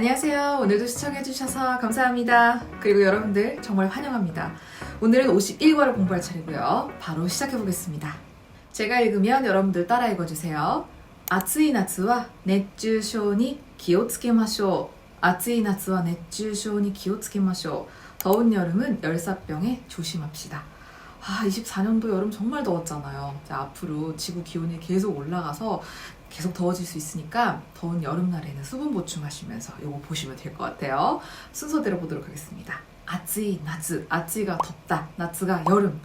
안녕하세요. 오늘도 시청해주셔서 감사합니다. 그리고 여러분들 정말 환영합니다. 오늘은 51과를 공부할 차례고요. 바로 시작해보겠습니다. 제가 읽으면 여러분들 따라 읽어주세요. 아츠이 나츠와 넷주쇼니 기오츠케마쇼 아츠이 나츠와 넷주쇼니 기오츠케마쇼 더운 여름은 열사병에 조심합시다. 아, 24년도 여름 정말 더웠잖아요. 앞으로 지구 기온이 계속 올라가서 계속 더워질 수 있으니까 더운 여름날에는 수분 보충하시면서 이거 보시면 될 것 같아요. 순서대로 보도록 하겠습니다. 아찌, 나츠, 아찌가 덥다, 나츠가 여름.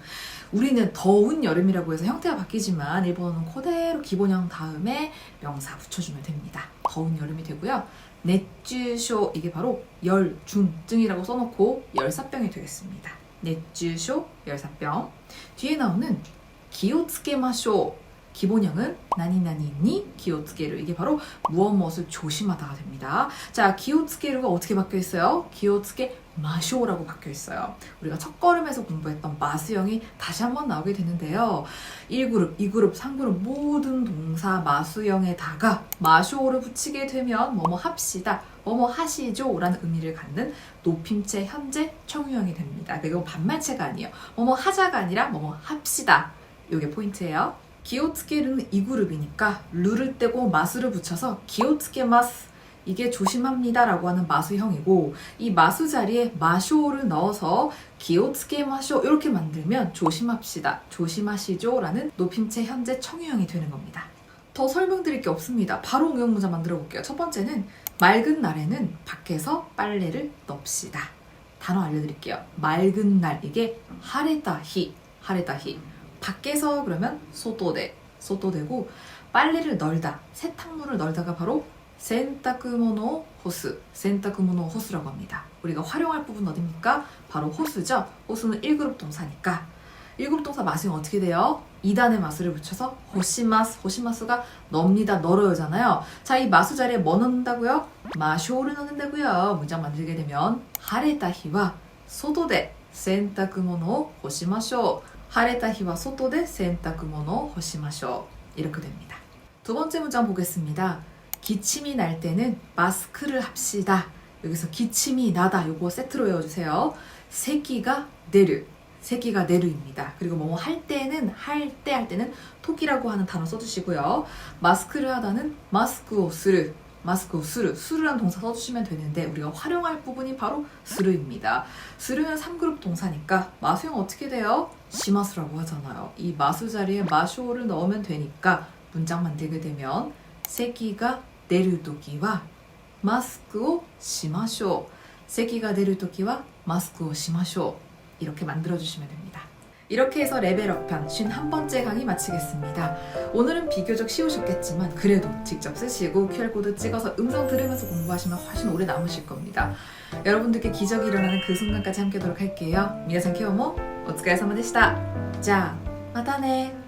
우리는 더운 여름이라고 해서 형태가 바뀌지만 일본어는 그대로 기본형 다음에 명사 붙여주면 됩니다. 더운 여름이 되고요. 넷주쇼 이게 바로 열중증이라고 써놓고 열사병이 되겠습니다. 넷주쇼 열사병. 뒤에 나오는 기오츠케마쇼 기본형은 나니나니니 기오츠케루 이게 바로 무엇 무엇을 조심하다가 됩니다. 자 기오츠케루가 어떻게 바뀌어 있어요? 기오츠케 마쇼라고 바뀌어 있어요. 우리가 첫 걸음에서 공부했던 마수형이 다시 한번 나오게 되는데요. 1그룹, 2그룹, 3그룹 모든 동사 마수형에다가 마쇼를 붙이게 되면 뭐뭐 합시다, 뭐뭐 하시죠 라는 의미를 갖는 높임체 현재 청유형이 됩니다. 그리고 반말체가 아니에요. 뭐뭐 하자가 아니라 뭐뭐 합시다. 이게 포인트예요. 기오츠케르는 2그룹이니까 루를 떼고 마수를 붙여서 기오츠케 마스 이게 조심합니다라고 하는 마수형이고 이 마수 자리에 마쇼를 넣어서 기오츠케 마쇼 이렇게 만들면 조심합시다, 조심하시죠라는 높임체 현재 청유형이 되는 겁니다. 더 설명드릴 게 없습니다. 바로 응용 문장 만들어 볼게요. 첫 번째는 맑은 날에는 밖에서 빨래를 넣읍시다. 단어 알려드릴게요. 맑은 날 이게 하레다히 하레다히 밖에서 그러면 소도대 소도대고 빨래를 널다 세탁물을 널다가 바로 센타크모노 호스 센타크모노 호스라고 합니다. 우리가 활용할 부분 어딥니까? 바로 호스죠. 호스는 1그룹 동사니까 1그룹 동사 마수형 어떻게 돼요? 2단의 마수를 붙여서 호시마스 호시마스가 넣습니다 널어요잖아요. 자 이 마수 자리에 뭐 넣는다고요? 마쇼를 넣는다고요. 문장 만들게 되면 하레다히와 소도대 센타크모노 호시마쇼 하레타히와 소토데 센타쿠모노 호시마쇼 이렇게 됩니다. 두 번째 문장 보겠습니다. 기침이 날 때는 마스크를 합시다. 여기서 기침이 나다 요거 세트로 외워주세요. 새끼가 내르 새끼가 내르입니다. 그리고 뭐뭐 할 때는 할 때 할 때는 토끼라고 하는 단어 써주시고요. 마스크를 하다는 마스크 오스르 마스크 수르 수르란 동사 써주시면 되는데 우리가 활용할 부분이 바로 스르입니다. 스르는 3그룹 동사니까 마수형 어떻게 돼요? 시마스라고 하잖아요. 이 마수 자리에 마쇼를 넣으면 되니까 문장 만들게 되면 새끼가 내릴 도기와 마스크を 시마쇼 새끼가 내릴 도기와 마스크を 시마쇼 이렇게 만들어주시면 됩니다. 이렇게 해서 레벨업한 51번째 강의 마치겠습니다. 오늘은 비교적 쉬우셨겠지만 그래도 직접 쓰시고 QR코드 찍어서 음성 들으면서 공부하시면 훨씬 오래 남으실 겁니다. 여러분들께 기적이 일어나는 그 순간까지 함께하도록 할게요. 미나상 키오모 오츠카레사마 데시다. 자, 마타네.